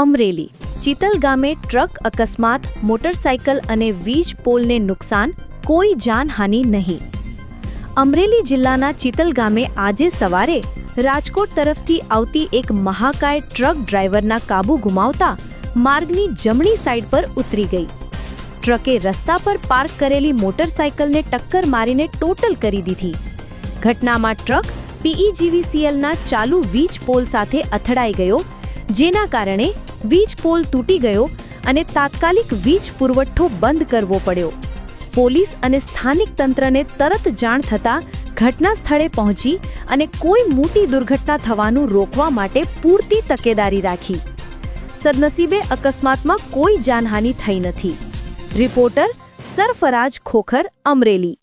અમરેલી. ચિતલ ગામે ટ્રક અકસ્માત, મોટરસાયકલ અને વીજ પોલને નુકસાન, કોઈ જાનહાનિ નહીં. અમરેલી જિલ્લાના ચિતલ ગામે આજે સવારે રાજકોટ તરફથી આવતી એક મહાકાય ટ્રક ડ્રાઈવરના કાબુ ગુમાવતા માર્ગની જમણી સાઈડ પર ઉતરી ગઈ. ટ્રકે રસ્તા પર પાર્ક કરેલી મોટરસાયકલને ટક્કર મારીને ટોટલ કરી દીધી. ઘટનામાં ટ્રક પીઈજીવીસીએલના ચાલુ વીજ પોલ સાથે અથડાઈ ગયો જેના કારણે વીજ પોલ તૂટી ગયો અને તાત્કાલિક વીજ પુરવઠો બંધ કરવો પડ્યો. પોલીસ અને સ્થાનિક તંત્રને તરત જાણ થતાં ઘટના સ્થળે પહોંચી અને કોઈ મોટી દુર્ઘટના થવાનું રોકવા માટે પૂરતી તકેદારી રાખી. સદનસીબે અકસ્માતમાં કોઈ જાનહાનિ થઈ નથી. રિપોર્ટર સરફરાજ ખોખર અમરેલી.